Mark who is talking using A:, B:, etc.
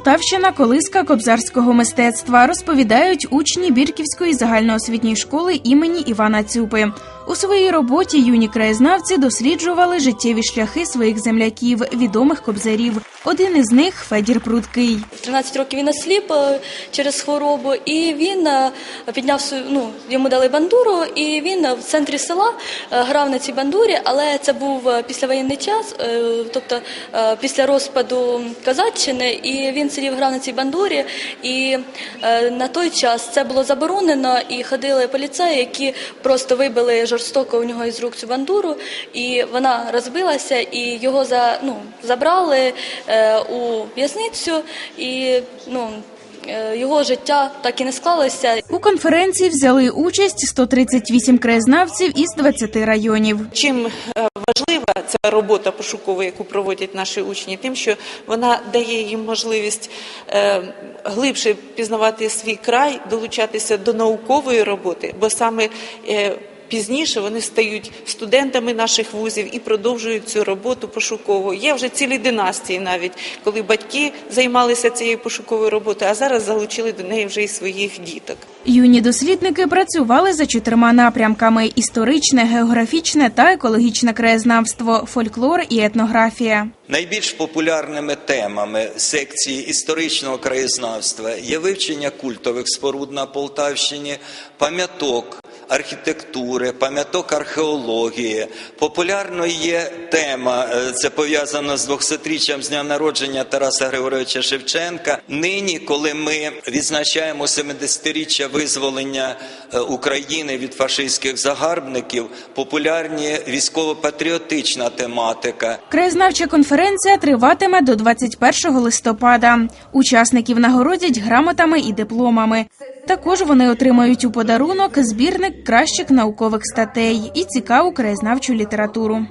A: Полтавщина колиска кобзарського мистецтва, розповідають учні Бірківської загальноосвітньої школи імені Івана Цюпи. У своїй роботі юні краєзнавці досліджували життєві шляхи своїх земляків, відомих кобзарів. Один із них Федір Прудкий.
B: В 13 років він осліп е, через хворобу, і він е, підняв ну, йому дали бандуру, і він в центрі села е, грав на цій бандурі, але це був післявоєнний час, тобто після розпаду Казаччини, і він сидів грав на цій бандурі. І на той час це було заборонено, і ходили поліцеї, які просто вибили жорстоко у нього із рук цю бандуру, і вона розбилася, і його за, ну, забрали е, у в'язницю, і ну, е, його життя так і не склалося.
A: У конференції взяли участь 138 краєзнавців із 20 районів.
C: Чим е, важлива ця робота пошукова, яку проводять наші учні, тим, що вона дає їм можливість е, глибше пізнавати свій край, долучатися до наукової роботи, бо саме е, Пізніше вони стають студентами наших вузів і продовжують цю роботу пошукову. Є вже цілі династії, навіть коли батьки займалися цією пошуковою роботою, а зараз залучили до неї вже і своїх діток.
A: Юні дослідники працювали за чотирма напрямками: історичне, географічне та екологічне краєзнавство, фольклор і етнографія.
D: Найбільш популярними темами секції історичного краєзнавства є вивчення культових споруд на Полтавщині, пам'яток архітектури, пам'яток археології. Популярною є тема, е, це пов'язано з 200-річчям з дня народження Тараса Григоровича Шевченка. Нині, коли ми відзначаємо 70-річчя визволення е, України від фашистських загарбників, популярні військово-патріотична тематика.
A: Краєзнавча конференція триватиме до 21 листопада. Учасників нагородять грамотами і дипломами. Також вони отримають у подарунок збірник кращих наукових статей і цікаву краєзнавчу літературу.